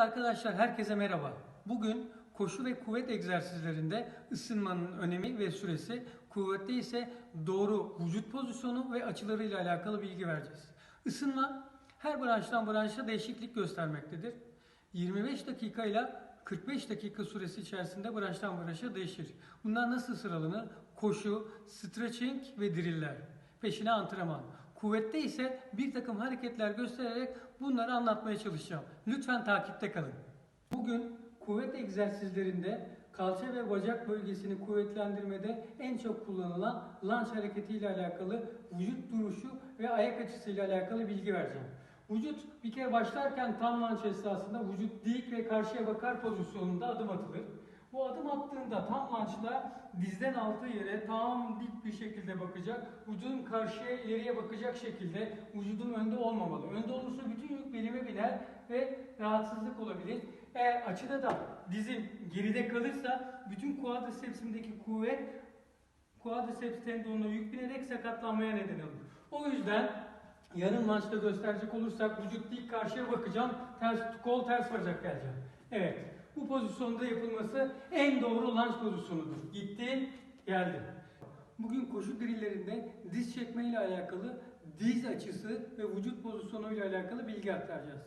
Arkadaşlar herkese merhaba. Bugün koşu ve kuvvet egzersizlerinde ısınmanın önemi ve süresi, kuvvette ise doğru vücut pozisyonu ve açılarıyla alakalı bilgi vereceğiz. Isınma her branştan branşa değişiklik göstermektedir. 25 dakika ile 45 dakika süresi içerisinde branştan branşa değişir. Bunlar nasıl sıralanır? Koşu, stretching ve driller. Peşine antrenman. Kuvvette ise bir takım hareketler göstererek bunları anlatmaya çalışacağım. Lütfen takipte kalın. Bugün kuvvet egzersizlerinde kalça ve bacak bölgesini kuvvetlendirmede en çok kullanılan lunge hareketiyle alakalı vücut duruşu ve ayak açısıyla alakalı bilgi vereceğim. Vücut bir kere başlarken tam lunge esnasında vücut dik ve karşıya bakar pozisyonunda adım atılır. Bu adım attığında tam lançla dizden altı yere tam dik bir şekilde bakacak. Vücudun karşıya ileriye bakacak şekilde vücudun önde olmamalı. Önde olursa bütün yük belime biner ve rahatsızlık olabilir. Eğer açıda da dizim geride kalırsa bütün quadricepsimdeki kuvvet quadriceps tendonuna yük binerek sakatlanmaya neden olur. O yüzden yarım maçta gösterecek olursak vücut dik karşıya bakacağım. Ters kol ters bacak geleceğim. Evet. Pozisyonda yapılması en doğru lunge pozisyonudur. Gittim, geldim. Bugün koşu drillerinde diz çekme ile alakalı diz açısı ve vücut pozisyonu ile alakalı bilgi aktaracağız.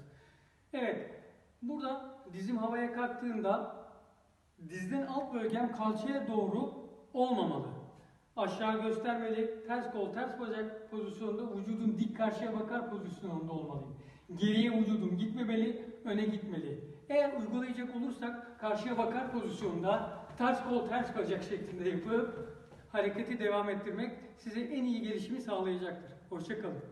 Evet. Burada dizim havaya kalktığında dizden alt bölgem kalçaya doğru olmamalı. Aşağı göstermeli, ters kol, ters bacak pozisyonunda vücudun dik karşıya bakar pozisyonunda olmalıyım. Geriye vücudum gitmemeli, öne gitmeli. Eğer uygulayacak olursak karşıya bakar pozisyonda ters kol, ters bacak şeklinde yapıp hareketi devam ettirmek size en iyi gelişimi sağlayacaktır. Hoşçakalın.